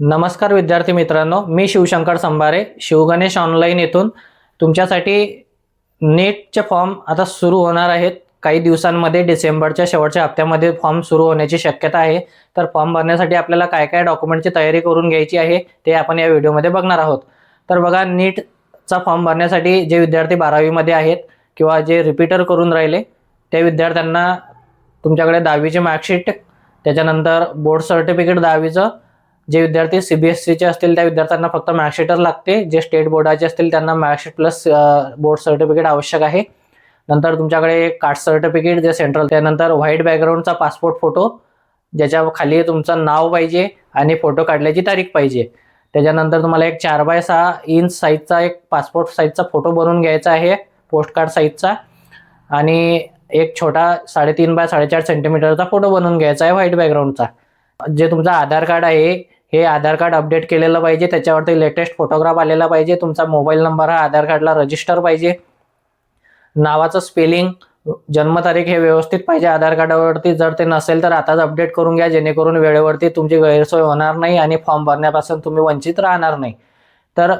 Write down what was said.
नमस्कार विद्यार्थी मित्रांनो मी शिवशंकर संभारे शिवगणेश ऑनलाईन येथून तुमच्यासाठी नेटचे फॉर्म आता सुरू होणार आहेत. काही दिवसांमध्ये डिसेंबरच्या शेवटच्या हप्त्यामध्ये फॉर्म सुरू होण्याची शक्यता आहे. तर फॉर्म भरण्यासाठी आपल्याला काय काय डॉक्युमेंटची तयारी करून घ्यायची आहे ते आपण या व्हिडिओमध्ये बघणार आहोत. तर बघा नीटचा फॉर्म भरण्यासाठी जे विद्यार्थी बारावीमध्ये आहेत किंवा जे रिपीटर करून राहिले त्या विद्यार्थ्यांना तुमच्याकडे दहावीची मार्कशीट त्याच्यानंतर बोर्ड सर्टिफिकेट दहावीचं जे विद्यार्थी सी बी एस सीचे असतील त्या विद्यार्थ्यांना फक्त मार्कशीटच लागते. जे स्टेट बोर्डाचे असतील त्यांना मार्कशीट प्लस बोर्ड सर्टिफिकेट आवश्यक आहे. नंतर तुमच्याकडे कास्ट सर्टिफिकेट जे सेंट्रल त्यानंतर व्हाईट बॅकग्राऊंडचा पासपोर्ट फोटो ज्याच्या खाली तुमचं नाव पाहिजे आणि फोटो काढल्याची तारीख पाहिजे. त्याच्यानंतर तुम्हाला एक चार बाय सहा इंच साईजचा एक पासपोर्ट साईजचा फोटो बनवून घ्यायचा आहे पोस्ट कार्ड साईजचा आणि एक छोटा साडेतीन बाय साडेचार सेंटीमीटरचा फोटो बनवून घ्यायचा आहे व्हाईट बॅकग्राऊंडचा जे तुमचं आधार कार्ड आहे हे आधार कार्ड अपडेट केलेलं पाहिजे त्याच्यावरती लेटेस्ट फोटोग्राफ आलेला पाहिजे तुमचा मोबाईल नंबर हा आधार कार्डला रजिस्टर पाहिजे. नावाचं स्पेलिंग जन्मतारीख हे व्यवस्थित पाहिजे आधार कार्डावरती जर ते नसेल तर आताच अपडेट करून घ्या जेणेकरून वेळेवरती तुमची गैरसोय होणार नाही आणि फॉर्म भरण्यापासून तुम्ही वंचित राहणार नाही. तर